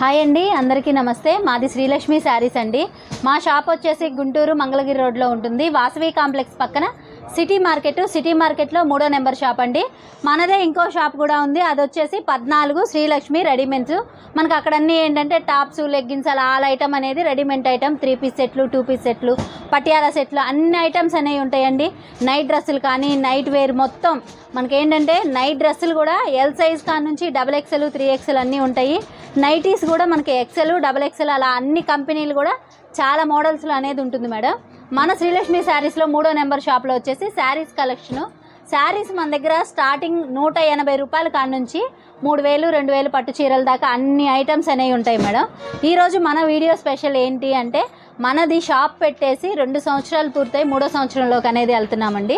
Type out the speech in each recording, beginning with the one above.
Hi అండి అందరికీ నమస్తే. మాది శ్రీలక్ష్మి శారీస్ అండి. మా షాప్ వచ్చేసి గుంటూరు మంగళగిరి రోడ్లో ఉంటుంది. వాసవి కాంప్లెక్స్ పక్కన సిటీ మార్కెట్ సిటీ మార్కెట్లో మూడో నెంబర్ షాప్ అండి. మనదే ఇంకో షాప్ కూడా ఉంది. అది వచ్చేసి పద్నాలుగు శ్రీలక్ష్మి రెడీమేడ్స్ మనకు అక్కడ అన్నీ ఏంటంటే టాప్స్ లెగ్గిన్స్ అలా ఆల్ ఐటమ్ అనేది రెడీమేడ్ ఐటమ్. త్రీ పీస్ సెట్లు టూ పీస్ సెట్లు పటియాలా సెట్లు అన్ని ఐటమ్స్ అనేవి ఉంటాయండి. నైట్ డ్రెస్సులు కానీ నైట్ వేర్ మొత్తం. మనకి ఏంటంటే నైట్ డ్రెస్సులు కూడా ఎల్ సైజ్ కా నుంచి డబల్ ఎక్సెల్ త్రీ ఎక్సెల్ అన్నీ ఉంటాయి. నైటీస్ కూడా మనకి ఎక్సెల్ డబల్ ఎక్సెల్ అలా అన్ని కంపెనీలు కూడా చాలా మోడల్స్లో అనేది ఉంటుంది మేడం. మన శ్రీలక్ష్మి శారీస్లో మూడో నెంబర్ షాప్లో వచ్చేసి శారీస్ కలెక్షను. శారీస్ మన దగ్గర స్టార్టింగ్ నూట ఎనభై రూపాయల కాడ నుంచి మూడు వేలు రెండు వేలు పట్టు చీరల దాకా అన్ని ఐటమ్స్ అనేవి ఉంటాయి మేడం. ఈరోజు మన వీడియో స్పెషల్ ఏంటి అంటే మనది షాప్ పెట్టేసి రెండు సంవత్సరాలు పూర్తయి మూడో సంవత్సరంలోకి అనేది వెళ్తున్నామండి.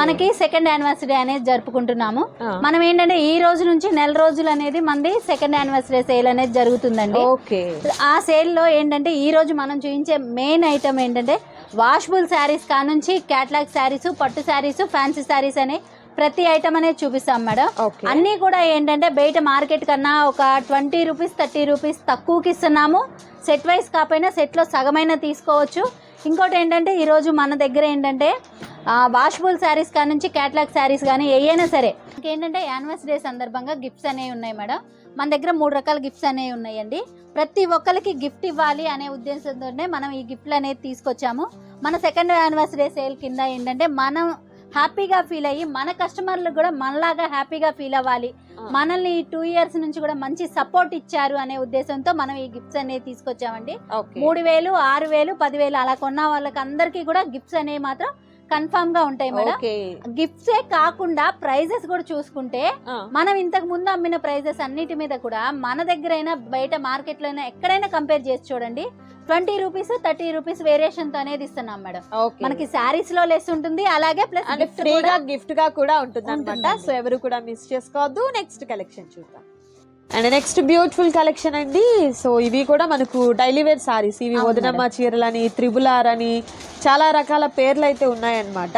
మనకి సెకండ్ యానివర్సరీ అనేది జరుపుకుంటున్నాము. మనం ఏంటంటే ఈ రోజు నుంచి నెల రోజులు అనేది మనది సెకండ్ యానివర్సరీ సేల్ అనేది జరుగుతుందండి. ఓకే. ఆ సేల్లో ఏంటంటే ఈ రోజు మనం చూపించే మెయిన్ ఐటమ్ ఏంటంటే వాషబుల్ శారీస్ కానుంచి క్యాట్లాగ్ శారీస్ పట్టు శారీస్ ఫ్యాన్సీ శారీస్ అనే ప్రతి ఐటమ్ అనేది చూపిస్తాం మేడం. అన్నీ కూడా ఏంటంటే బయట మార్కెట్ కన్నా ఒక ట్వంటీ రూపీస్ థర్టీ రూపీస్ తక్కువకి ఇస్తున్నాము. సెట్ వైస్ కాకపోయినా సెట్లో సగమైన తీసుకోవచ్చు. ఇంకోటి ఏంటంటే ఈరోజు మన దగ్గర ఏంటంటే వాషబుల్ శారీస్ కాడ నుంచి క్యాట్లాగ్ శారీస్ కానీ ఏయైనా సరే. ఏంటంటే యానివర్సరీ సందర్భంగా గిఫ్ట్స్ అనేవి ఉన్నాయి మేడం. మన దగ్గర మూడు రకాల గిఫ్ట్స్ అనేవి ఉన్నాయండి. ప్రతి ఒక్కరికి గిఫ్ట్ ఇవ్వాలి అనే ఉద్దేశంతోనే మనం ఈ గిఫ్ట్లు అనేది తీసుకొచ్చాము. మన సెకండ్ యానివర్సరీ సేల్ కింద ఏంటంటే మనం హ్యాపీగా ఫీల్ అయ్యి మన కస్టమర్లు కూడా మనలాగా హ్యాపీగా ఫీల్ అవ్వాలి. మనల్ని టూ ఇయర్స్ నుంచి కూడా మంచి సపోర్ట్ ఇచ్చారు అనే ఉద్దేశంతో మనం ఈ గిఫ్ట్స్ అనేవి తీసుకొచ్చామండి. మూడు వేలు ఆరు వేలు పదివేలు అలా కొన్న వాళ్ళకి అందరికీ కూడా గిఫ్ట్స్ అనేవి మాత్రం కన్ఫామ్గా ఉంటాయి మేడం. గిఫ్ట్సే కాకుండా ప్రైజెస్ కూడా చూసుకుంటే మనం ఇంతకు ముందు అమ్మిన ప్రైజెస్ అన్నిటి మీద కూడా మన దగ్గరైనా బయట మార్కెట్లో అయినా ఎక్కడైనా కంపేర్ చేసి చూడండి. ట్వంటీ రూపీస్ థర్టీ రూపీస్ వేరియేషన్తో అనేది ఇస్తున్నాం మేడం. మనకి శారీస్లో లెస్ ఉంటుంది అలాగే ప్లస్ ఫ్రీగా గిఫ్ట్గా కూడా ఉంటుంది అనమాట. సో ఎవరు కూడా మిస్ చేసుకోవద్దు. నెక్స్ట్ కలెక్షన్ చూద్దాం. అండ్ నెక్స్ట్ బ్యూటిఫుల్ కలెక్షన్ అండి. సో ఇవి కూడా మనకు డైలీ వేర్ సారీస్ ఇవి వదినమ్మ చీరలని త్రిబుల్ ఆర్ అని చాలా రకాల పేర్లు అయితే ఉన్నాయన్నమాట.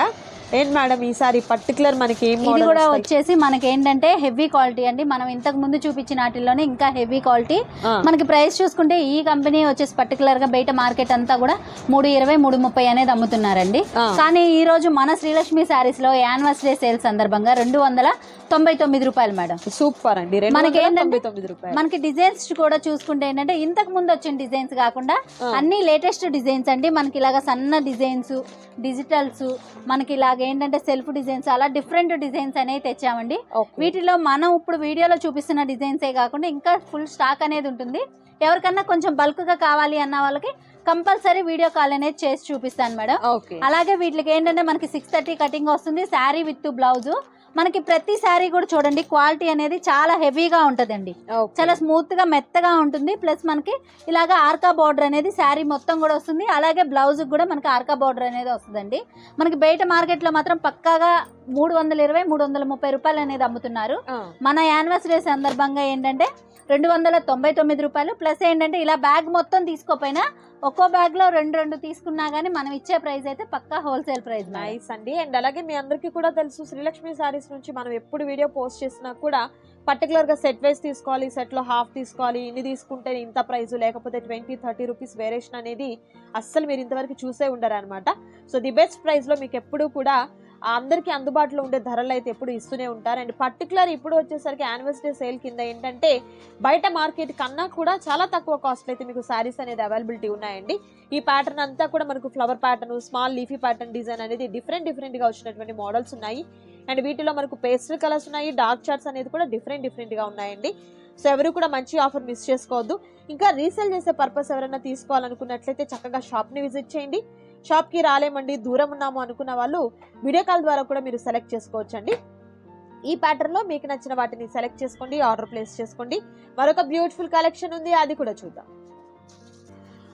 ఏంటి మేడం ఈసారి పర్టికులర్ మనకి ఇది కూడా? వచ్చేసి మనకి ఏంటంటే హెవీ క్వాలిటీ అండి మనం ఇంతకు ముందు చూపించిన వాటిల్లోనే ఇంకా హెవీ క్వాలిటీ మనకి ప్రైస్ చూసుకుంటే ఈ కంపెనీ వచ్చేసి పర్టికులర్గా బయట మార్కెట్ అంతా కూడా మూడు ఇరవై మూడు ముప్పై అనేది అమ్ముతున్నారండి. కానీ ఈ రోజు మన శ్రీలక్ష్మి శారీస్లో యానివర్సరీ సేల్ సందర్భంగా రెండు వందల తొంభై తొమ్మిది రూపాయలు మేడం. సూపర్ అండి. మనకి ఏంటంటే- మనకి డిజైన్స్ కూడా చూసుకుంటే ఏంటంటే ఇంతకు ముందు వచ్చిన డిజైన్స్ కాకుండా. అన్ని లేటెస్ట్ డిజైన్స్ అండి. మనకి ఇలాగ సన్న డిజైన్స్ డిజిటల్స్ మనకి ఇలాగ ఏంటంటే సెల్ఫ్ డిజైన్స్ అలా డిఫరెంట్ డిజైన్స్ అనేవి తెచ్చామండి. వీటిలో మనం ఇప్పుడు వీడియోలో చూపిస్తున్న డిజైన్సే కాకుండా ఇంకా ఫుల్ స్టాక్ అనేది ఉంటుంది. ఎవరికన్నా కొంచెం బల్క్గా కావాలి అన్న వాళ్ళకి కంపల్సరీ వీడియో కాల్ అనేది చేసి చూపిస్తాను మేడం. అలాగే వీటికి ఏంటంటే మనకి సిక్స్ థర్టీ కటింగ్ వస్తుంది శారీ విత్ బ్లౌజ్. మనకి ప్రతి శారీ కూడా చూడండి క్వాలిటీ అనేది చాలా హెవీగా ఉంటుందండి. చాలా స్మూత్గా మెత్తగా ఉంటుంది. ప్లస్ మనకి ఇలాగ ఆర్కా బార్డర్ అనేది శారీ మొత్తం కూడా వస్తుంది. అలాగే బ్లౌజ్ కూడా మనకి ఆర్కా బార్డర్ అనేది వస్తుందండి. మనకి బయట మార్కెట్లో మాత్రం పక్కాగా మూడు వందల ఇరవై మూడు వందల ముప్పై రూపాయలు అనేది అమ్ముతున్నారు. మన యానివర్సరీ సందర్భంగా ఏంటంటే రెండు వందల తొంభై తొమ్మిది రూపాయలు. ప్లస్ ఏంటంటే ఇలా బ్యాగ్ మొత్తం తీసుకోపోయినా ఒక్కో బ్యాగ్లో రెండు రెండు తీసుకున్నా గానీ మనం ఇచ్చే ప్రైస్ అయితే పక్కా హోల్సేల్ ప్రైస్ నైస్ అండి. అండ్ అలాగే మీ అందరికీ కూడా తెలుసు శ్రీలక్ష్మి సారీస్ నుంచి మనం ఎప్పుడు వీడియో పోస్ట్ చేసినా కూడా పర్టికులర్గా సెట్ వైస్ తీసుకోవాలి సెట్లో హాఫ్ తీసుకోవాలి ఇన్ని తీసుకుంటే ఇంత ప్రైస్ లేకపోతే ట్వంటీ థర్టీ రూపీస్ వేరియేషన్ అనేది అస్సలు మీరు ఇంతవరకు చూసే ఉండరు అనమాట సో ది బెస్ట్ ప్రైస్లో మీకు ఎప్పుడు కూడా అందరికీ అందుబాటులో ఉండే ధరలు అయితే ఎప్పుడు ఇస్తూనే ఉంటారు. అండ్ పర్టికులర్ ఇప్పుడు వచ్చేసరికి యానివర్సిటీ సేల్ కింద ఏంటంటే బయట మార్కెట్ కన్నా కూడా చాలా తక్కువ కాస్ట్ అయితే మీకు శారీస్ అనేది అవైలబిలిటీ ఉన్నాయండి. ఈ ప్యాటర్న్ అంతా కూడా మనకు flower pattern small leafy pattern design అనేది డిఫరెంట్ డిఫరెంట్గా వచ్చినటువంటి మోడల్స్ ఉన్నాయి. అండ్ వీటిలో మనకు పేస్టల్ కలర్స్ ఉన్నాయి డార్క్ చార్ట్స్ అనేది కూడా డిఫరెంట్ డిఫరెంట్గా ఉన్నాయండి. సో ఎవరు కూడా మంచి ఆఫర్ మిస్ చేసుకోవద్దు. ఇంకా రీసేల్ చేసే పర్పస్ ఎవరైనా తీసుకోవాలనుకున్నట్లయితే చక్కగా షాప్ని విజిట్ చేయండి. షాప్కి రాలేమండి దూరం ఉన్నాము అనుకున్న వాళ్ళు వీడియో కాల్ ద్వారా కూడా మీరు సెలెక్ట్ చేసుకోవచ్చండి. ఈ ప్యాటర్న్లో మీకు నచ్చిన వాటిని సెలెక్ట్ చేసుకోండి ఆర్డర్ ప్లేస్ చేసుకోండి. మరొక బ్యూటిఫుల్ కలెక్షన్ ఉంది అది కూడా చూద్దాం.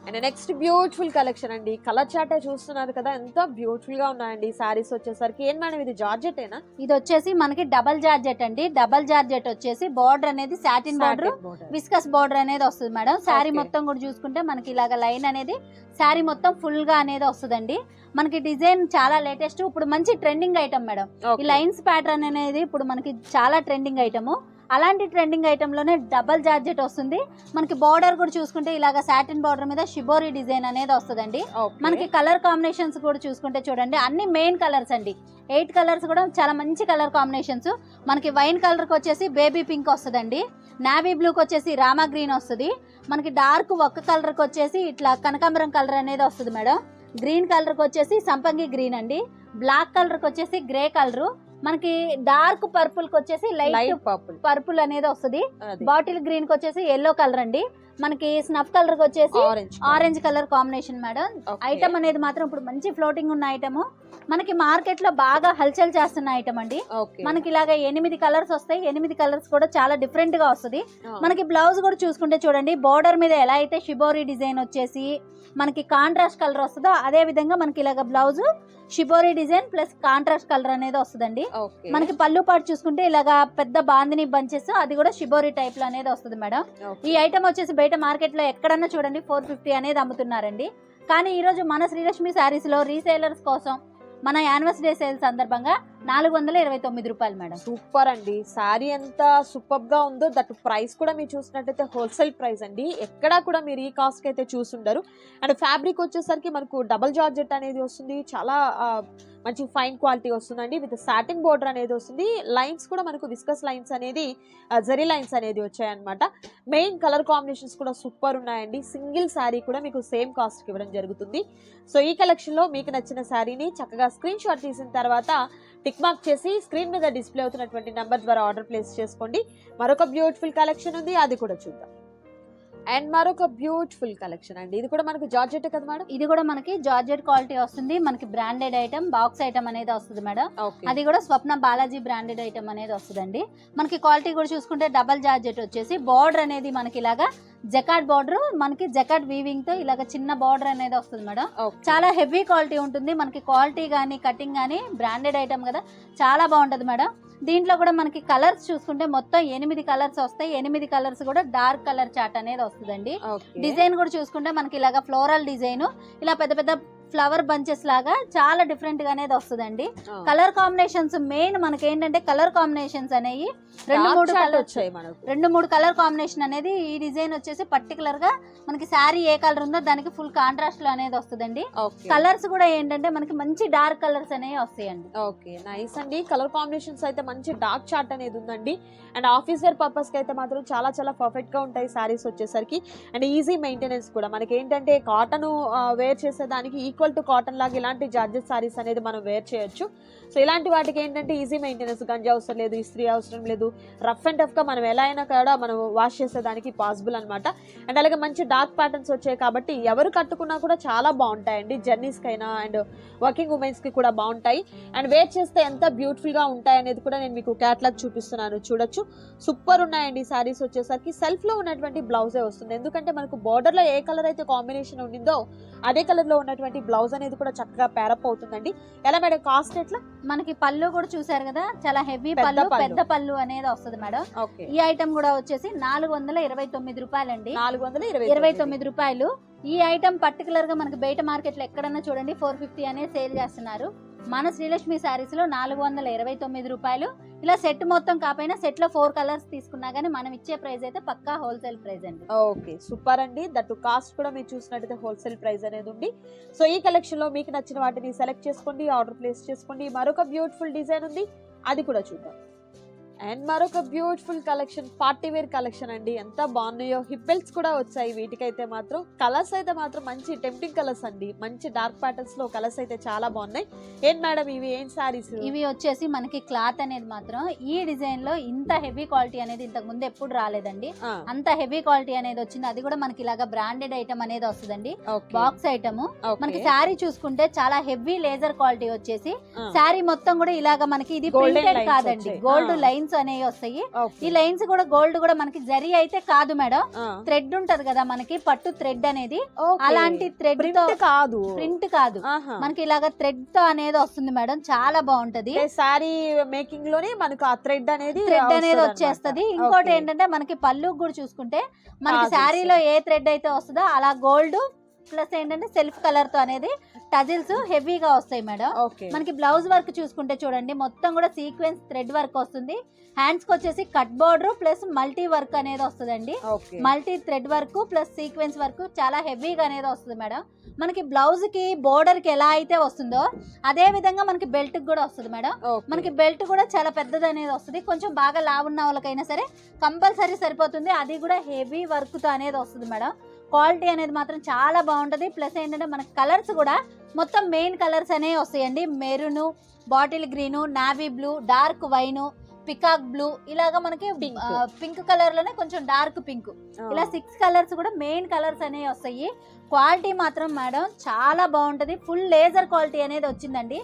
అండ్ నెక్స్ట్ బ్యూటిఫుల్ కలెక్షన్ అండి. కలర్ చాటే చూస్తున్నారు కదా ఎంత బ్యూటిఫుల్గా ఉన్నాయండి సారీస్ వచ్చేసరికి. ఏం మేడం ఇది జార్జెటేనా ఇది వచ్చేసి మనకి డబల్ జార్జెట్ అండి. డబల్ జార్జెట్ వచ్చేసి బార్డర్ అనేది సాటిన్ బార్డర్ విస్కస్ బార్డర్ అనేది వస్తుంది మేడం శారీ Okay. మొత్తం కూడా చూసుకుంటే మనకి ఇలాగ లైన్ అనేది శారీ మొత్తం ఫుల్గా అనేది వస్తుందండి. మనకి డిజైన్ చాలా లేటెస్ట్ ఇప్పుడు మంచి ట్రెండింగ్ ఐటమ్ మేడం ఈ లైన్స్ ప్యాటర్న్ అనేది ఇప్పుడు మనకి చాలా ట్రెండింగ్ ఐటమ్ అలాంటి ట్రెండింగ్ ఐటెంలోనే డబల్ జార్జెట్ వస్తుంది. మనకి బార్డర్ కూడా చూసుకుంటే ఇలాగ సాటిన్ బార్డర్ మీద షిబోరి డిజైన్ అనేది వస్తుందండి. మనకి కలర్ కాంబినేషన్స్ కూడా చూసుకుంటే చూడండి అన్ని మెయిన్ కలర్స్ అండి. ఎయిట్ కలర్స్ కూడా చాలా మంచి కలర్ కాంబినేషన్స్ మనకి వైన్ కలర్కి వచ్చేసి బేబీ పింక్ వస్తుందండి. నావీ బ్లూకి వచ్చేసి రామా గ్రీన్ వస్తుంది. మనకి డార్క్ ఒక్క కలర్కి వచ్చేసి ఇట్లా కనకాంబరం కలర్ అనేది వస్తుంది మేడం. గ్రీన్ కలర్కి వచ్చేసి సంపంగి గ్రీన్ అండి. బ్లాక్ కలర్కి వచ్చేసి గ్రే కలరు మనకి డార్క్ పర్పుల్కి వచ్చేసి లైట్ పర్పుల్. పర్పుల్ అనేది వస్తుంది. బాటిల్ గ్రీన్కి వచ్చేసి ఎల్లో కలర్ అండి. మనకి స్నఫ్ కలర్కి వచ్చేసి orange colour combination madam. Item అనేది మాత్రం ఇప్పుడు మంచి ఫ్లోటింగ్ ఉన్న ఐటమ్ మనకి మార్కెట్లో బాగా హల్చల్ చేస్తున్న ఐటమ్ అండి. మనకి ఇలాగ ఎనిమిది కలర్స్ వస్తాయి. ఎనిమిది కలర్స్ కూడా చాలా డిఫరెంట్గా వస్తుంది. మనకి బ్లౌజ్ కూడా చూసుకుంటే చూడండి బోర్డర్ మీద ఎలా అయితే షిబోరి డిజైన్ వచ్చేసి మనకి కాంట్రాస్ట్ కలర్ వస్తుందో అదే విధంగా మనకి ఇలాగ blouse shibori design plus contrast colour అనేది వస్తుందండి. మనకి పళ్ళు పాటు చూసుకుంటే ఇలాగా పెద్ద బాందిని బంచెస్ అది కూడా షిబోరి టైప్లో అనేది వస్తుంది మేడం. ఈ ఐటమ్ వచ్చేసి బయట మార్కెట్లో ఎక్కడన్నా చూడండి ఫోర్ ఫిఫ్టీ అనేది అమ్ముతున్నారండి. కానీ ఈ రోజు మన శ్రీలక్ష్మి శారీస్లో రీసేలర్స్ కోసం మన యానివర్సరీ సేల్ సందర్భంగా నాలుగు వందల ఇరవై తొమ్మిది రూపాయలు మేడం. సూపర్ అండి. శారీ ఎంత సూపర్గా ఉందో దట్ ప్రైస్ కూడా మీరు చూసినట్టయితే హోల్సేల్ ప్రైస్ అండి. ఎక్కడా కూడా మీరు ఈ కాస్ట్ అయితే చూసుండరు. అండ్ ఫ్యాబ్రిక్ వచ్చేసరికి మనకు డబల్ జార్జెట్ అనేది వస్తుంది. చాలా మంచి ఫైన్ క్వాలిటీ వస్తుందండి. విత్ సాటిన్ బోర్డర్ అనేది వస్తుంది. లైన్స్ కూడా మనకు విస్కస్ లైన్స్ అనేది జరీ లైన్స్ అనేది వచ్చాయన్నమాట. మెయిన్ కలర్ కాంబినేషన్స్ కూడా సూపర్ ఉన్నాయండి. సింగిల్ శారీ కూడా మీకు సేమ్ కాస్ట్కి ఇవ్వడం జరుగుతుంది. సో ఈ కలెక్షన్లో మీకు నచ్చిన శారీని చక్కగా స్క్రీన్ షాట్ తీసిన తర్వాత టిక్ మార్క్ చేసి స్క్రీన్ మీద డిస్ప్లే అవుతున్నటువంటి నెంబర్ ద్వారా ఆర్డర్ ప్లేస్ చేసుకోండి. మరొక బ్యూటిఫుల్ కలెక్షన్ ఉంది అది కూడా చూద్దాం. అండ్ మరొక బ్యూటిఫుల్ కలెక్షన్ అండి. ఇది కూడా మనకు జార్జెట్ కదా మేడం? ఇది కూడా మనకి జార్జెట్ క్వాలిటీ వస్తుంది. మనకి బ్రాండెడ్ ఐటమ్ బాక్స్ ఐటమ్ అనేది వస్తుంది మేడం. అది కూడా స్వప్న బాలాజీ బ్రాండెడ్ ఐటమ్ అనేది వస్తుందండి. మనకి క్వాలిటీ కూడా చూసుకుంటే డబల్ జార్జెట్ వచ్చేసి బార్డర్ అనేది మనకి ఇలాగా జకాట్ బార్డర్ మనకి జకాట్ వీవింగ్తో ఇలాగ చిన్న బార్డర్ అనేది వస్తుంది మేడం. చాలా హెవీ క్వాలిటీ ఉంటుంది. మనకి క్వాలిటీ కానీ కటింగ్ కానీ బ్రాండెడ్ ఐటమ్ కదా చాలా బాగుంటుంది మేడం. దీంట్లో కూడా మనకి కలర్స్ చూసుకుంటే మొత్తం ఎనిమిది కలర్స్ వస్తాయి. ఎనిమిది కలర్స్ కూడా డార్క్ కలర్ చాట్ అనేది వస్తుందండి. డిజైన్ కూడా చూసుకుంటే మనకి ఇలాగ ఫ్లోరల్ డిజైన్ ఇలా పెద్ద పెద్ద ఫ్లవర్ బంచెస్ లాగా చాలా డిఫరెంట్గా అనేది వస్తుందండి. కలర్ కాంబినేషన్స్ మెయిన్ మనకి ఏంటంటే కలర్ కాంబినేషన్స్ అనేవి రెండు మూడు కలర్ వచ్చాయి మనకు. రెండు మూడు కలర్ కాంబినేషన్ అనేది ఈ డిజైన్ వచ్చేసి పర్టికులర్గా మనకి శారీ ఏ కలర్ ఉందో దానికి ఫుల్ కాంట్రాస్ట్లో అనేది వస్తుందండి. కలర్స్ కూడా ఏంటంటే మనకి మంచి డార్క్ కలర్స్ అనేవి వస్తాయండి. ఓకే నైస్ అండి. కలర్ కాంబినేషన్స్ అయితే మంచి డార్క్ చార్ట్ అనేది ఉందండి. అండ్ ఆఫీస్ వేర్ పర్పస్కి అయితే మాత్రం చాలా చాలా పర్ఫెక్ట్గా ఉంటాయి సారీస్ వచ్చేసరికి. అండ్ ఈజీ మెయింటెనెన్స్ కూడా. మనకి ఏంటంటే కాటన్ వేర్ చేసేదానికి ఈక్వల్ టు కాటన్ లాగా ఇలాంటి జార్జెస్ సారీస్ అనేది మనం వేర్ చేయొచ్చు. సో ఇలాంటి వాటికి ఏంటంటే ఈజీ మెయింటెనెన్స్ గంజి అవసరం లేదు ఇస్త్రీ అవసరం లేదు. రఫ్ అండ్ టఫ్గా మనం ఎలా అయినా కూడా మనం వాష్ చేసేదానికి పాసిబుల్ అన్నమాట. అండ్ అలాగే మంచి డార్క్ ప్యాటర్న్స్ వచ్చాయి కాబట్టి ఎవరు కట్టుకున్నా కూడా చాలా బాగుంటాయండి. జర్నీస్ అయినా అండ్ వర్కింగ్ ఉమెన్స్కి కూడా బాగుంటాయి. అండ్ వేర్ చేస్తే ఎంత బ్యూటిఫుల్గా ఉంటాయి అనేది కూడా నేను మీకు క్యాట్లాగ్ చూపిస్తున్నాను. చూడొచ్చు. సూపర్ ఉన్నాయండి సారీస్ వచ్చేసరికి. సెల్ఫ్లో ఉన్నటువంటి బ్లౌజే వస్తుంది. ఎందుకంటే మనకు బార్డర్లో లో ఏ కలర్ అయితే కాంబినేషన్ ఉండిందో అదే కలర్లో ఉన్నటువంటి బ్లౌజ్ అనేది కూడా చక్కగా పేరప్ అవుతుందండి. ఎలా మేడం కాస్ట్ ఎట్లా? మనకి పళ్ళు కూడా చూసారు కదా చాలా హెవీ పళ్ళు. పెద్ద పళ్ళు అనేది వస్తుంది మేడం. ఈ ఐటమ్ కూడా వచ్చేసి నాలుగు వందల ఇరవై తొమ్మిది రూపాయలండి. నాలుగు వందల ఇరవై ఇరవై తొమ్మిది రూపాయలు. ఈ ఐటమ్ పర్టికులర్గా మనకి బయట మార్కెట్లో ఎక్కడన్నా చూడండి ఫోర్ ఫిఫ్టీ అనేది సేల్ చేస్తున్నారు. మన శ్రీలక్ష్మి శారీస్లో నాలుగు వందల ఇరవై తొమ్మిది రూపాయలు. ఇలా సెట్ మొత్తం కాకపోయినా సెట్లో ఫోర్ కలర్స్ తీసుకున్నా గానీ మనం ఇచ్చే ప్రైస్ అయితే పక్కా హోల్సేల్ ప్రైస్ అండి. ఓకే సూపర్ అండి. దట్టు కాస్ట్ కూడా మీరు చూసినట్టయితే హోల్సేల్ ప్రైస్ అనేది ఉంది. సో ఈ కలెక్షన్లో మీకు నచ్చిన వాటిని సెలెక్ట్ చేసుకోండి ఆర్డర్ ప్లేస్ చేసుకోండి. మరొక బ్యూటిఫుల్ డిజైన్ ఉంది. అది కూడా చూద్దాం. అండ్ మరొక beautiful collection party wear collection అండి. ఎంత బాగున్నాయో. హిప్ బెల్ట్స్ కూడా వచ్చాయి వీటికైతే మాత్రం. కలర్స్ అయితే మాత్రం మంచి టెంప్టింగ్ కలర్స్ అండి. మంచి డార్క్ ప్యాటర్న్స్లో కలర్స్ అయితే చాలా బాగున్నాయి. ఏం మేడం ఇవి? ఏం సారీస్? ఇవి వచ్చేసి మనకి క్లాత్ అనేది మాత్రం ఈ డిజైన్లో ఇంత హెవీ క్వాలిటీ అనేది ఇంతకు ముందు ఎప్పుడు రాలేదండి. అంత హెవీ క్వాలిటీ అనేది వచ్చింది. అది కూడా మనకి ఇలాగా బ్రాండెడ్ ఐటమ్ అనేది వస్తుందండి. Box item. మనకి శారీ చూసుకుంటే చాలా హెవీ లేజర్ క్వాలిటీ వచ్చేసి శారీ మొత్తం కూడా ఇలాగా మనకి ఇది ప్రింటెడ్ కాదండి. గోల్డ్ ఆ. లైన్స్ అనేవి వస్తాయి. ఈ లైన్స్ కూడా గోల్డ్ కూడా మనకి జరీ అయితే కాదు మేడం. థ్రెడ్ ఉంటది కదా మనకి పట్టు థ్రెడ్ అనేది. అలాంటి థ్రెడ్తో కాదు. ప్రింట్ కాదు. మనకి ఇలాగ థ్రెడ్తో అనేది వస్తుంది మేడం. చాలా బాగుంటది. శారీ మేకింగ్లోనే మనకు ఆ థ్రెడ్ అనేది థ్రెడ్ అనేది. వచ్చేస్తది. ఇంకోటి. ఏంటంటే మనకి పళ్ళు కూడా చూసుకుంటే మనకి. శారీలో ఏ థ్రెడ్ అయితే వస్తుందో అలా గోల్డ్ ప్లస్ ఏంటంటే సెల్ఫ్ కలర్తో అనేది టజిల్స్ హెవీగా వస్తాయి మేడం. మనకి బ్లౌజ్ వర్క్ చూసుకుంటే చూడండి మొత్తం కూడా సీక్వెన్స్ థ్రెడ్ వర్క్ వస్తుంది. హ్యాండ్స్కి వచ్చేసి cut border plus multi work అనేది వస్తుందండి. Multi thread work plus sequence work చాలా హెవీగా అనేది వస్తుంది మేడం. మనకి బ్లౌజ్కి బోర్డర్కి ఎలా అయితే వస్తుందో అదే విధంగా మనకి బెల్ట్కి కూడా వస్తుంది మేడం. మనకి బెల్ట్ కూడా చాలా పెద్దది అనేది వస్తుంది. కొంచెం బాగా లావున్న వాళ్ళకైనా సరే కంపల్సరీ సరిపోతుంది. అది కూడా హెవీ వర్క్తో అనేది వస్తుంది మేడం. క్వాలిటీ అనేది మాత్రం చాలా బాగుంటది. ప్లస్ ఏంటంటే మనకి కలర్స్ కూడా మొత్తం మెయిన్ కలర్స్ అనేవి వస్తాయండి. Maroon bottle green navy blue dark wine peacock blue ఇలాగా మనకి. పింక్ కలర్లోనే కొంచెం డార్క్ పింక్. ఇలా సిక్స్ కలర్స్ కూడా మెయిన్ కలర్స్ అనేవి వస్తాయి. క్వాలిటీ మాత్రం మేడం చాలా బాగుంటది. ఫుల్ లేజర్ క్వాలిటీ అనేది వచ్చిందండి.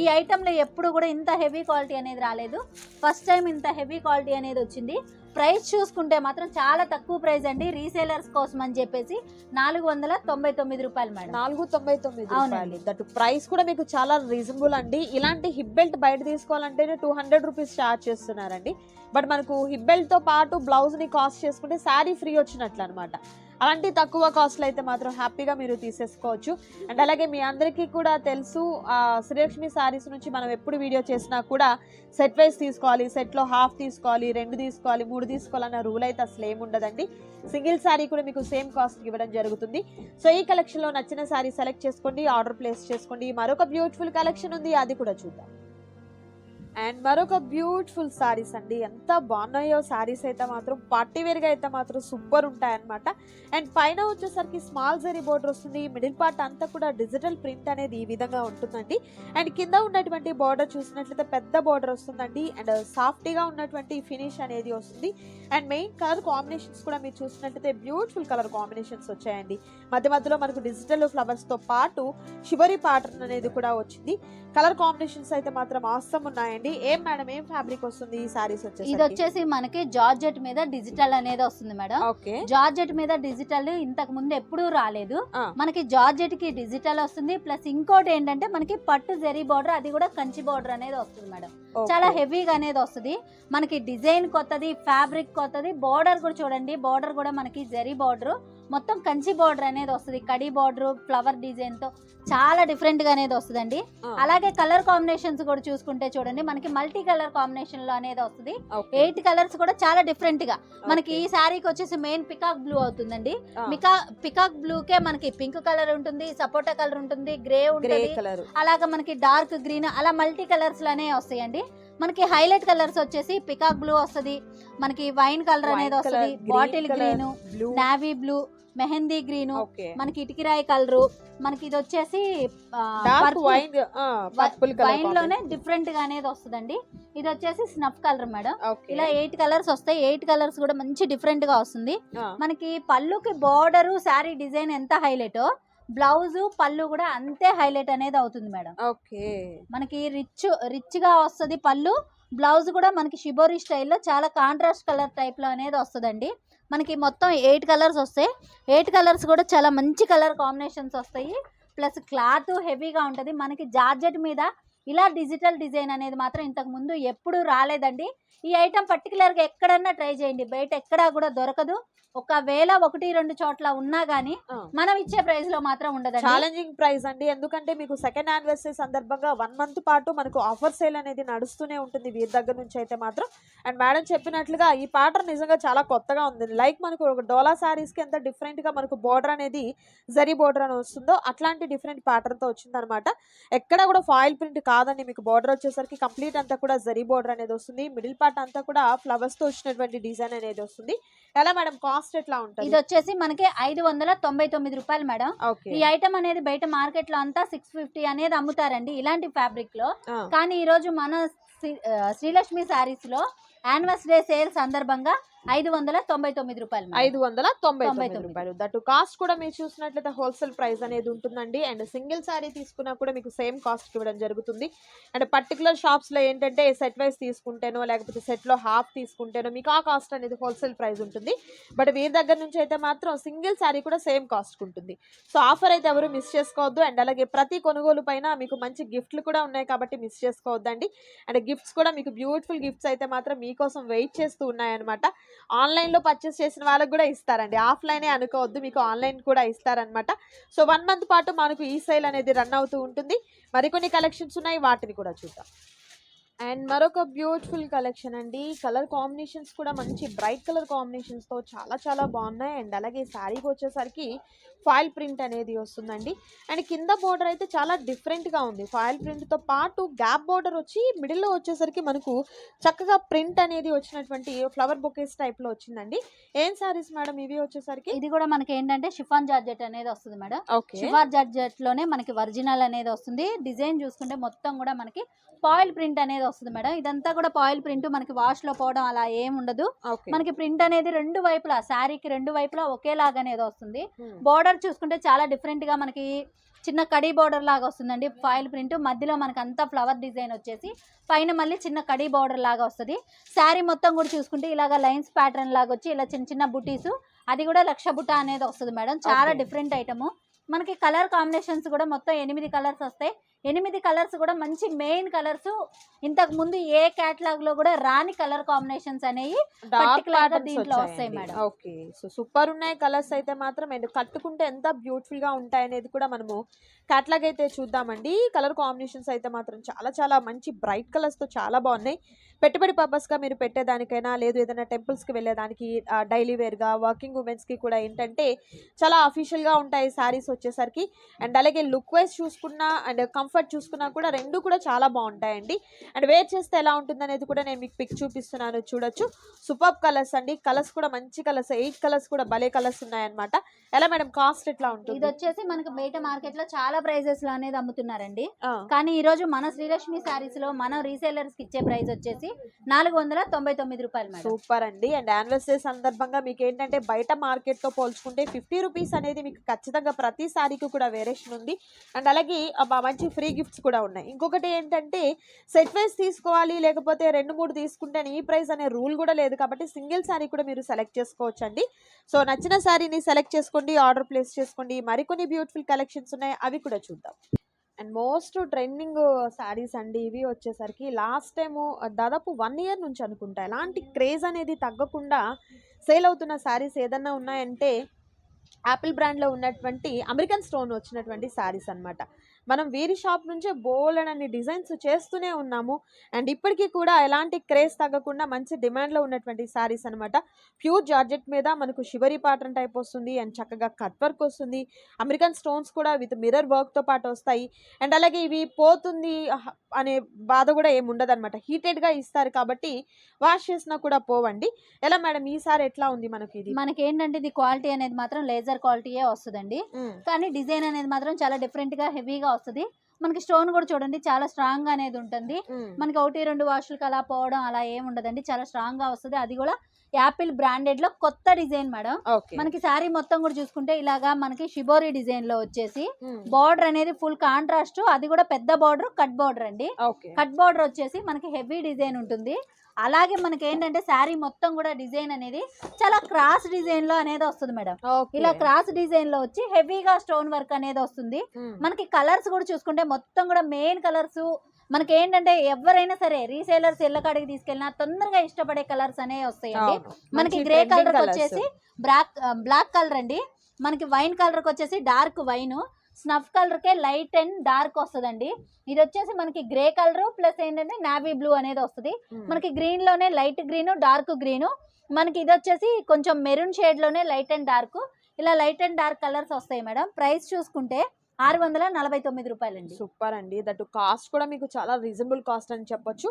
ఈ ఐటమ్లో ఎప్పుడు కూడా ఇంత హెవీ క్వాలిటీ అనేది రాలేదు. ఫస్ట్ టైం ఇంత హెవీ క్వాలిటీ అనేది వచ్చింది. ప్రైస్ చూసుకుంటే మాత్రం చాలా తక్కువ ప్రైస్ అండి. రీసేలర్స్ కోసం అని చెప్పేసి నాలుగు వందల తొంభై తొమ్మిది రూపాయలు మేడం. నాలుగు తొంభై తొమ్మిది అవునండి. దట్ ప్రైస్ కూడా మీకు చాలా రీజనబుల్ అండి. ఇలాంటి హిప్ బెల్ట్ బయట తీసుకోవాలంటేనే టూ హండ్రెడ్ రూపీస్ చార్జ్ చేస్తున్నారండి. బట్ మనకు హిప్ బెల్ట్తో పాటు బ్లౌజ్ని కాస్ట్ చేసుకుంటే శారీ ఫ్రీ వచ్చినట్లు అనమాట అలాంటి తక్కువ కాస్ట్లో అయితే మాత్రం హ్యాపీగా మీరు తీసేసుకోవచ్చు. అండ్ అలాగే మీ అందరికీ కూడా తెలుసు శ్రీలక్ష్మి శారీస్ నుంచి మనం ఎప్పుడు వీడియో చేసినా కూడా సెట్ వైస్ తీసుకోవాలి సెట్లో హాఫ్ తీసుకోవాలి రెండు తీసుకోవాలి మూడు తీసుకోవాలన్న రూల్ అయితే అసలు ఏమి ఉండదండి. సింగిల్ శారీ కూడా మీకు సేమ్ కాస్ట్ ఇవ్వడం జరుగుతుంది. సో ఈ కలెక్షన్లో నచ్చిన శారీ సెలెక్ట్ చేసుకోండి ఆర్డర్ ప్లేస్ చేసుకోండి. మరొక బ్యూటిఫుల్ కలెక్షన్ ఉంది అది కూడా చూద్దాం. అండ్ మరొక బ్యూటిఫుల్ సారీస్ అండి. ఎంత బాగున్నాయో సారీస్ అయితే మాత్రం పార్టీ వేర్గా అయితే మాత్రం సూపర్ ఉంటాయన్నమాట. అండ్ పైన వచ్చేసరికి స్మాల్ జరీ బోర్డర్ వస్తుంది. మిడిల్ పార్ట్ అంతా కూడా డిజిటల్ ప్రింట్ అనేది ఈ విధంగా ఉంటుందండి. అండ్ కింద ఉన్నటువంటి బోర్డర్ చూసినట్లయితే పెద్ద బోర్డర్ వస్తుందండి. అండ్ సాఫ్టీగా ఉన్నటువంటి ఫినిష్ అనేది వస్తుంది. అండ్ మెయిన్ కలర్ కాంబినేషన్స్ కూడా మీరు చూసినట్లయితే బ్యూటిఫుల్ కలర్ కాంబినేషన్స్ వచ్చాయండి. మధ్య మధ్యలో మనకు డిజిటల్ ఫ్లవర్స్తో పాటు షివరీ ప్యాటర్న్ అనేది కూడా వచ్చింది. కలర్ కాంబినేషన్స్ అయితే మాత్రం అవసరం ఉన్నాయండి. ఏం మేడం ఏం ఫ్యాబ్రిక్ వస్తుంది ఈ సారీస్ ఇది వచ్చేసి వచ్చేసి మనకి జార్జెట్ మీద డిజిటల్ అనేది వస్తుంది మేడం. ఓకే. జార్జెట్ మీద డిజిటల్ ఇంతకు ముందు ఎప్పుడూ రాలేదు. మనకి జార్జెట్కి డిజిటల్ వస్తుంది. ప్లస్ ఇంకోటి ఏంటంటే మనకి పట్టు జరీ బార్డర్ అది కూడా కంచి బార్డర్ అనేది వస్తుంది మేడం. చాలా హెవీగా అనేది వస్తుంది. మనకి డిజైన్ కొత్తది ఫ్యాబ్రిక్ కొత్తది బార్డర్ కూడా చూడండి. బార్డర్ కూడా మనకి జరీ బార్డర్ మొత్తం కంచి బార్డర్ అనేది వస్తుంది. కడి బార్డర్ ఫ్లవర్ డిజైన్తో చాలా డిఫరెంట్గా అనేది వస్తుందండి. అలాగే కలర్ కాంబినేషన్స్ కూడా చూసుకుంటే చూడండి మనకి మల్టీ కలర్ కాంబినేషన్లో అనేది వస్తుంది. ఎయిట్ కలర్స్ కూడా చాలా డిఫరెంట్గా. మనకి ఈ శారీకి వచ్చేసి మెయిన్ పికాక్ బ్లూ అవుతుందండి. పికా పికాక్ బ్లూ కే మనకి పింక్ కలర్ ఉంటుంది సపోటా కలర్ ఉంటుంది గ్రే ఉంటుంది. అలాగా మనకి డార్క్ గ్రీన్ అలా మల్టీ కలర్స్లోనే వస్తాయండి. మనకి హైలైట్ కలర్స్ వచ్చేసి పికాక్ బ్లూ వస్తుంది మనకి వైన్ కలర్ అనేది వస్తుంది bottle green navy blue mehndi green మనకి ఇటుకిరాయి కలర్ మనకి ఇది వచ్చేసి వైన్లోనే డిఫరెంట్గా అనేది వస్తుందండి. ఇది వచ్చేసి స్నఫ్ కలర్ మేడం. ఇలా ఎయిట్ కలర్స్ వస్తాయి. ఎయిట్ కలర్స్ కూడా మంచి డిఫరెంట్గా వస్తుంది. మనకి పళ్ళుకి బార్డర్ శారీ డిజైన్ ఎంత హైలైట్ బ్లౌజ్ పళ్ళు కూడా అంతే హైలైట్ అనేది అవుతుంది మేడం. ఓకే. మనకి రిచ్ రిచ్గా వస్తుంది పళ్ళు బ్లౌజ్ కూడా మనకి షిబోరి స్టైల్లో చాలా కాంట్రాస్ట్ కలర్ టైప్లో అనేది వస్తుందండి. మనకి మొత్తం ఎయిట్ కలర్స్ వస్తాయి. ఎయిట్ కలర్స్ కూడా చాలా మంచి కలర్ కాంబినేషన్స్ వస్తాయి. ప్లస్ క్లాత్ హెవీగా ఉంటుంది. మనకి జార్జెట్ మీద ఇలా డిజిటల్ డిజైన్ అనేది మాత్రం ఇంతకు ముందు ఎప్పుడు రాలేదండి. ఈ ఐటమ్ పర్టికులర్గా ఎక్కడన్నా ట్రై చేయండి. బయట ఎక్కడా కూడా దొరకదు. ఒకవేళ ఒకటి రెండు చోట్ల ఉన్నా కానీ మనం ఇచ్చే ప్రైస్లో మాత్రం ఉండదండి. ఛాలెంజింగ్ ప్రైస్ అండి. ఎందుకంటే మీకు సెకండ్ యానివర్సరీ సందర్భంగా వన్ మంత్ పాటు మనకు ఆఫర్ సేల్ అనేది నడుస్తూనే ఉంటుంది వీరి దగ్గర నుంచి అయితే మాత్రం. అండ్ మేడం చెప్పినట్లుగా ఈ పాటర్న్ నిజంగా చాలా కొత్తగా ఉంది. లైక్ మనకు ఒక డోలా సారీస్కి ఎంత డిఫరెంట్గా మనకు బోర్డర్ అనేది జరీ బోర్డర్ అని వస్తుందో అట్లాంటి డిఫరెంట్ ప్యాటర్న్తో వచ్చిందనమాట. ఎక్కడ కూడా ఫాయిల్ ప్రింట్ కాదండి మీకు బోర్డర్ వచ్చేసరికి కంప్లీట్ అంతా కూడా జరీ బోర్డర్ అనేది వస్తుంది. మిడిల్ పార్ట్ అంతా కూడా ఫ్లవర్స్తో వచ్చినటువంటి డిజైన్ అనేది వస్తుంది. ఎలా మేడం కాస్ట్ ఎట్లా ఇది ఉంటుంది వచ్చేసి మనకి ఐదు వందల తొంభై తొమ్మిది రూపాయలు మేడం ఈ ఐటమ్ అనేది బయట మార్కెట్లో అంతా సిక్స్ ఫిఫ్టీ అనేది అమ్ముతారండి ఇలాంటి ఫ్యాబ్రిక్లో. కానీ ఈ రోజు మన శ్రీలక్ష్మి శారీస్లో యానివర్సరీ సేల్ సందర్భంగా ఐదు వందల తొంభై తొమ్మిది రూపాయలు. ఐదు వందల తొంభై తొంభై తొమ్మిది. రూపాయలు. దట్ కాస్ట్ కూడా మీరు చూసినట్లయితే హోల్సేల్ ప్రైస్ అనేది ఉంటుందండి. అండ్ సింగిల్ సారీ తీసుకున్నా కూడా మీకు సేమ్ కాస్ట్ ఇవ్వడం జరుగుతుంది. అండ్ పర్టికులర్ షాప్స్లో ఏంటంటే సెట్ వైస్ తీసుకుంటేనో లేకపోతే సెట్లో హాఫ్ తీసుకుంటేనో మీకు ఆ కాస్ట్ అనేది హోల్సేల్ ప్రైస్ ఉంటుంది. బట్ వీరి దగ్గర నుంచి అయితే మాత్రం సింగిల్ సారీ కూడా సేమ్ కాస్ట్ ఉంటుంది. సో ఆఫర్ అయితే ఎవరు మిస్ చేసుకోవద్దు. అండ్ అలాగే ప్రతి కొనుగోలు పైన మీకు మంచి గిఫ్ట్లు కూడా ఉన్నాయి కాబట్టి మిస్ చేసుకోవద్దండి. అండ్ గిఫ్ట్స్ కూడా మీకు బ్యూటిఫుల్ గిఫ్ట్స్ అయితే మాత్రం మీ మీకోసం వెయిట్ చేస్తూ ఉన్నాయన్నమాట. ఆన్లైన్లో పర్చేస్ చేసిన వాళ్ళకి కూడా ఇస్తారండి. ఆఫ్లైనే అనుకోవద్దు మీకు ఆన్లైన్ కూడా ఇస్తారనమాట సో వన్ మంత్ పాటు మనకు ఈ సేల్ అనేది రన్ అవుతూ ఉంటుంది. మరికొన్ని కలెక్షన్స్ ఉన్నాయి వాటిని కూడా చూద్దాం. అండ్ మరొక బ్యూటిఫుల్ కలెక్షన్ అండి. కలర్ కాంబినేషన్స్ కూడా మంచి బ్రైట్ కలర్ కాంబినేషన్స్తో చాలా చాలా బాగున్నాయి. అండ్ అలాగే శారీకి వచ్చేసరికి ఫాయిల్ ప్రింట్ అనేది వస్తుందండి. అండ్ కింద బోర్డర్ అయితే చాలా డిఫరెంట్గా ఉంది. ఫాయిల్ ప్రింట్తో పాటు గ్యాప్ బోర్డర్ వచ్చి మిడిల్లో వచ్చేసరికి మనకు చక్కగా ప్రింట్ అనేది వచ్చినటువంటి ఫ్లవర్ బొకేస్ టైప్లో వచ్చిందండి. ఏం శారీస్ మేడం ఇవి వచ్చేసరికి? ఇది కూడా మనకి ఏంటంటే షిఫాన్ జార్జెట్ అనేది వస్తుంది మేడం ఓకే షిఫాన్ జార్జెట్లోనే మనకి ఒరిజినల్ అనేది వస్తుంది. డిజైన్ చూసుకుంటే మొత్తం కూడా మనకి పాయిల్ ప్రింట్ అనేది వస్తుంది మేడం. ఇదంతా కూడా పాయిల్ ప్రింట్ మనకి వాష్లో పోవడం అలా ఏం ఉండదు. మనకి ప్రింట్ అనేది రెండు వైపులా శారీకి రెండు వైపులా ఒకేలాగా అనేది వస్తుంది. బోర్డర్ చూసుకుంటే చాలా డిఫరెంట్గా మనకి చిన్న కడీ బోర్డర్ లాగా వస్తుందండి ఫాయిల్ ప్రింట్. మధ్యలో మనకి అంతా ఫ్లవర్ డిజైన్ వచ్చేసి పైన మళ్ళీ చిన్న కడీ బోర్డర్ లాగా వస్తుంది. శారీ మొత్తం కూడా చూసుకుంటే ఇలాగ లైన్స్ ప్యాటర్న్ లాగా వచ్చి ఇలా చిన్న చిన్న బుటీస్ అది కూడా లక్ష బుట్ట అనేది వస్తుంది మేడం. చాలా. Different item. మనకి కలర్ కాంబినేషన్స్ కూడా మొత్తం ఎనిమిది కలర్స్ వస్తాయి. ఎనిమిది కలర్స్ కూడా మంచి మెయిన్ కలర్స్. ఇంతకు ముందు ఏ కేటలాగ్లో కూడా రాని కలర్ కాంబినేషన్స్ అనేవి గా దీంట్లో వస్తాయి మేడం. ఓకే. సో సూపర్ ఉన్నాయి కలర్స్ అయితే మాత్రం. అండ్ కట్టుకుంటే ఎంత బ్యూటిఫుల్గా ఉంటాయి అనేది కూడా మనము క్యాట్లాగ్ అయితే చూద్దామండి. కలర్ కాంబినేషన్స్ అయితే మాత్రం చాలా చాలా మంచి బ్రైట్ కలర్స్తో చాలా బాగున్నాయి. పెట్టుబడి పర్పస్గా మీరు పెట్టేదానికైనా లేదు ఏదైనా టెంపుల్స్కి వెళ్ళేదానికి డైలీ వేర్గా వర్కింగ్ ఉమెన్స్కి కూడా ఏంటంటే చాలా అఫీషియల్గా ఉంటాయి శారీస్ వచ్చేసరికి. అండ్ అలాగే లుక్ వైజ్ చూసుకున్నా అండ్ కంఫర్ట్ చూసుకున్నా కూడా రెండు కూడా చాలా బాగుంటాయండి. అండ్ వేర్ చేస్తే ఎలా ఉంటుంది అనేది కూడా నేను మీకు పిక్ చూపిస్తున్నాను చూడొచ్చు. సూపర్ కలర్స్ అండి. కలర్స్ కూడా మంచి కలర్స్ ఎయిట్ కలర్స్ కూడా భలే కలర్స్ ఉన్నాయన్నమాట. ఎలా మేడం కాస్ట్ ఎట్లా ఇది ఉంటుంది వచ్చేసి మనకి బయట మార్కెట్లో చాలా ప్రైజెస్లో అనేది అమ్ముతున్నారండి. కానీ ఈ రోజు మన శ్రీలక్ష్మి సారీస్లో మనం రీసేలర్స్కి ఇచ్చే ప్రైస్ వచ్చేసి నాలుగు వందల తొంభై తొమ్మిది రూపాయలు సూపర్ అండి. అండ్ యానివర్సరీ సందర్భంగా మీకు ఏంటంటే బయట మార్కెట్తో పోల్చుకుంటే ఫిఫ్టీ రూపీస్ అనేది మీకు ఖచ్చితంగా ప్రతి సారీకి కూడా వేరియేషన్ ఉంది. అండ్ అలాగే మంచి ఫ్రీ గిఫ్ట్స్ కూడా ఉన్నాయి. ఇంకొకటి ఏంటంటే సెట్ వైజ్ తీసుకోవాలి లేకపోతే రెండు మూడు తీసుకుంటే ఈ ప్రైస్ అనే రూల్ కూడా లేదు కాబట్టి సింగిల్ శారీ కూడా మీరు సెలెక్ట్ చేసుకోవచ్చు అండి సో నచ్చిన శారీని సెలెక్ట్ చేసుకోండి ఆర్డర్ ప్లేస్ చేసుకోండి. మరికొన్ని బ్యూటిఫుల్ కలెక్షన్స్ ఉన్నాయి అవి కూడా చూద్దాం. అండ్ మోస్ట్ ట్రెండింగ్ శారీస్ అండి ఇవి వచ్చేసరికి. లాస్ట్ టైము దాదాపు వన్ ఇయర్ నుంచి అనుకుంటా. ఎలాంటి క్రేజ్ అనేది తగ్గకుండా సేల్ అవుతున్న శారీస్ ఏదన్నా ఉన్నాయంటే యాపిల్ బ్రాండ్లో ఉన్నటువంటి అమెరికన్ స్టోన్ వచ్చినటువంటి శారీస్ అన్నమాట. మనం వీరి షాప్ నుంచే బోల్డ్ అన్ని డిజైన్స్ చేస్తూనే ఉన్నాము. అండ్ ఇప్పటికీ కూడా ఎలాంటి క్రేజ్ తగ్గకుండా మంచి డిమాండ్లో ఉన్నటువంటి శారీస్ అన్నమాట. ప్యూర్ జార్జెట్ మీద మనకు షివరీ ప్యాటర్న్ టైప్ వస్తుంది. అండ్ చక్కగా కట్ వర్క్ వస్తుంది. అమెరికన్ స్టోన్స్ కూడా విత్ మిర్రర్ వర్క్తో పాటు వస్తాయి. అండ్ అలాగే ఇవి పోతుంది అనే బాధ కూడా ఏమి ఉండదు అనమాట హీటెడ్గా ఇస్తారు కాబట్టి వాష్ చేసినా కూడా పోవండి. ఎలా మేడం ఈసారి ఎట్లా ఉంది మనకి ఇది? మనకి ఏంటంటే ఇది క్వాలిటీ అనేది మాత్రం లేజర్ క్వాలిటీయే వస్తుందండి. కానీ డిజైన్ అనేది మాత్రం చాలా డిఫరెంట్గా హెవీగా వస్తుంది. మనకి స్టోన్ కూడా చూడండి చాలా స్ట్రాంగ్ అనేది ఉంటుంది. మనకి ఒకటి రెండు వాషులకి అలా పోవడం అలా ఏమి ఉండదండి. చాలా స్ట్రాంగ్గా వస్తుంది. అది కూడా యాపిల్ బ్రాండెడ్లో కొత్త డిజైన్ మేడం. మనకి శారీ మొత్తం కూడా చూసుకుంటే ఇలాగా మనకి షిబోరి డిజైన్లో వచ్చేసి. బార్డర్ అనేది ఫుల్ కాంట్రాస్ట్ అది కూడా పెద్ద బార్డర్ కట్ బార్డర్ అండి. కట్ బార్డర్ వచ్చేసి మనకి హెవీ డిజైన్ ఉంటుంది. అలాగే మనకి ఏంటంటే శారీ మొత్తం కూడా డిజైన్ అనేది చాలా క్రాస్ డిజైన్లో అనేది వస్తుంది మేడం ఇలా క్రాస్ డిజైన్లో వచ్చి హెవీగా స్టోన్ వర్క్ అనేది వస్తుంది. మనకి కలర్స్ కూడా చూసుకుంటే మొత్తం కూడా మెయిన్ కలర్స్ మనకి ఏంటంటే ఎవరైనా సరే రీసేలర్స్ ఎల్లకాడికి తీసుకెళ్ళినా తొందరగా ఇష్టపడే కలర్స్ అనేవి వస్తాయండి. మనకి గ్రే కలర్. వచ్చేసి బ్లాక్ బ్లాక్ కలర్ అండి మనకి వైన్ కలర్ వచ్చేసి డార్క్ వైన్ స్నఫ్ కలర్ కే లైట్ అండ్ డార్క్ వస్తుందండి. ఇది వచ్చేసి మనకి గ్రే కలర్ ప్లస్ ఏంటంటే నావీ బ్లూ అనేది వస్తుంది. మనకి గ్రీన్లోనే లైట్ గ్రీన్ డార్క్ గ్రీన్. మనకి ఇది వచ్చేసి కొంచెం మెరూన్ షేడ్లోనే లైట్ అండ్ డార్క్. ఇలా లైట్ అండ్ డార్క్ కలర్స్ వస్తాయి మేడం. ప్రైస్ చూసుకుంటే ఆరు వందల నలభై తొమ్మిది రూపాయలండి. సూపర్ అండి దట్ కాస్ట్ కూడా మీకు చాలా రీజనబుల్ కాస్ట్ అని చెప్పొచ్చు.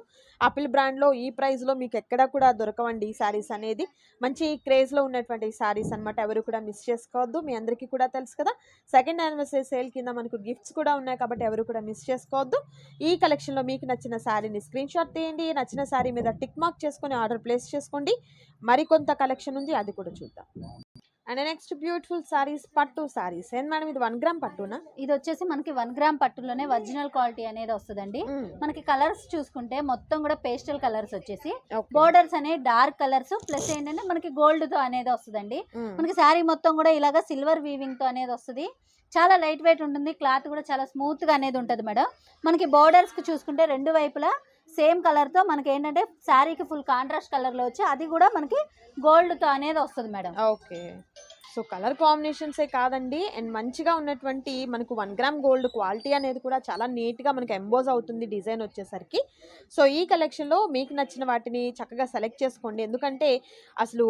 ఆపిల్ బ్రాండ్లో ఈ ప్రైస్లో మీకు ఎక్కడ కూడా దొరకవండి ఈ శారీస్ అనేది. మంచి క్రేజ్లో ఉన్నటువంటి శారీస్ అన్నమాట. ఎవరు కూడా మిస్ చేసుకోవద్దు. మీ అందరికీ కూడా తెలుసు కదా. సెకండ్ యానివర్సరీ సేల్ కింద మనకు గిఫ్ట్స్ కూడా ఉన్నాయి కాబట్టి ఎవరు కూడా మిస్ చేసుకోవద్దు. ఈ కలెక్షన్లో మీకు నచ్చిన శారీని స్క్రీన్ షాట్ తీయండి. నచ్చిన శారీ మీద టిక్ మార్క్ చేసుకొని ఆర్డర్ ప్లేస్ చేసుకోండి. మరికొంత కలెక్షన్ ఉంది అది కూడా చూద్దాం. అండ్ నెక్స్ట్ బ్యూటిఫుల్ శారీస్ పట్టు శారీస్ ఏం మేడం ఇది వన్ గ్రామ్ పట్టునా ఇది వచ్చేసి మనకి వన్ గ్రామ్ పట్టులోనే ఒరిజినల్ క్వాలిటీ అనేది వస్తుందండి. మనకి కలర్స్ చూసుకుంటే మొత్తం కూడా పేస్టల్ కలర్స్ వచ్చేసి. బోర్డర్స్ అనేవి డార్క్ కలర్స్ ప్లస్ ఏంటంటే మనకి గోల్డ్తో అనేది వస్తుందండి. మ్మ్. మనకి శారీ మొత్తం కూడా ఇలాగ సిల్వర్ వీవింగ్తో అనేది వస్తుంది. చాలా లైట్ వెయిట్ ఉంటుంది క్లాత్ కూడా చాలా స్మూత్గా అనేది ఉంటుంది మేడం మనకి బోర్డర్స్కి చూసుకుంటే రెండు వైపులా సేమ్ కలర్తో మనకి ఏంటంటే శారీకి ఫుల్ కాంట్రాస్ట్ కలర్లో వచ్చి అది కూడా మనకి గోల్డ్తో అనేది వస్తుంది మేడం. ఓకే. సో కలర్ కాంబినేషన్సే కాదండి. అండ్ మంచిగా ఉన్నటువంటి మనకు వన్ గ్రామ్ గోల్డ్ క్వాలిటీ అనేది కూడా చాలా నీట్గా మనకు ఎంబోజ్ అవుతుంది డిజైన్ వచ్చేసరికి. సో ఈ కలెక్షన్లో మీకు నచ్చిన వాటిని చక్కగా సెలెక్ట్ చేసుకోండి. ఎందుకంటే అసలు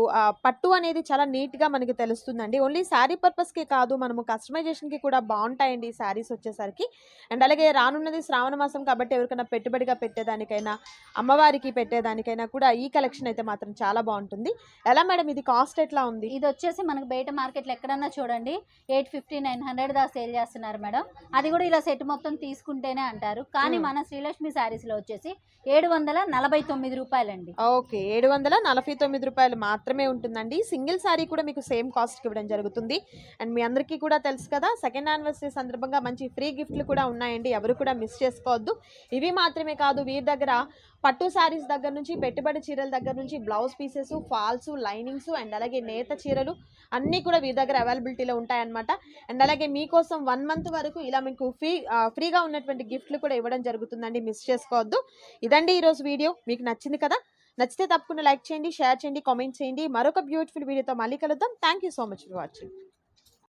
పట్టు అనేది చాలా నీట్గా మనకి తెలుస్తుందండి. ఓన్లీ శారీ పర్పస్కే కాదు మనము కస్టమైజేషన్కి కూడా బాగుంటాయండి ఈ శారీస్ వచ్చేసరికి. అండ్ అలాగే రానున్నది శ్రావణ మాసం కాబట్టి ఎవరికైనా పెట్టుబడిగా పెట్టేదానికైనా అమ్మవారికి పెట్టేదానికైనా కూడా ఈ కలెక్షన్ అయితే మాత్రం చాలా బాగుంటుంది. ఎలా మేడం ఇది కాస్ట్ ఎట్లా ఉంది? ఇది వచ్చేసి మనకి బయట మార్కెట్లో ఎక్కడన్నా చూడండి ఎయిట్ ఫిఫ్టీ నైన్ హండ్రెడ్ దా సేల్ చేస్తున్నారు మేడం. అది కూడా ఇలా సెట్ మొత్తం తీసుకుంటేనే అంటారు. కానీ. మన శ్రీలక్ష్మి శారీస్లో వచ్చేసి ఏడు వందల నలభై తొమ్మిది రూపాయలండి. ఓకే. ఏడు వందల నలభై తొమ్మిది రూపాయలు మాత్రమే ఉంటుందండి. సింగిల్ శారీ కూడా మీకు సేమ్ కాస్ట్కి ఇవ్వడం జరుగుతుంది. అండ్ మీ అందరికీ కూడా తెలుసు కదా సెకండ్ యానివర్సరీ సందర్భంగా మంచి ఫ్రీ గిఫ్ట్లు కూడా ఉన్నాయండి. ఎవరు కూడా మిస్ చేసుకోవద్దు. ఇవి మాత్రమే కాదు వీరి దగ్గర పట్టు శారీస్ దగ్గర నుంచి పెట్టుబడి చీరల దగ్గర నుంచి blouse pieces falls linings and అలాగే నేత చీరలు అన్నీ కూడా మీ దగ్గర అవైలబిలిటీలో ఉంటాయన్నమాట. అండ్ అలాగే మీకోసం వన్ మంత్ వరకు ఇలా మీకు ఫ్రీ ఫ్రీగా ఉన్నటువంటి గిఫ్ట్లు కూడా ఇవ్వడం జరుగుతుందండి. మిస్ చేసుకోవద్దు. ఇదండి ఈరోజు వీడియో మీకు నచ్చింది కదా? నచ్చితే తప్పకుండా లైక్ చేయండి షేర్ చేయండి కామెంట్ చేయండి. మరొక బ్యూటిఫుల్ వీడియోతో మళ్ళీ కలుద్దాం. Thank you so much for watching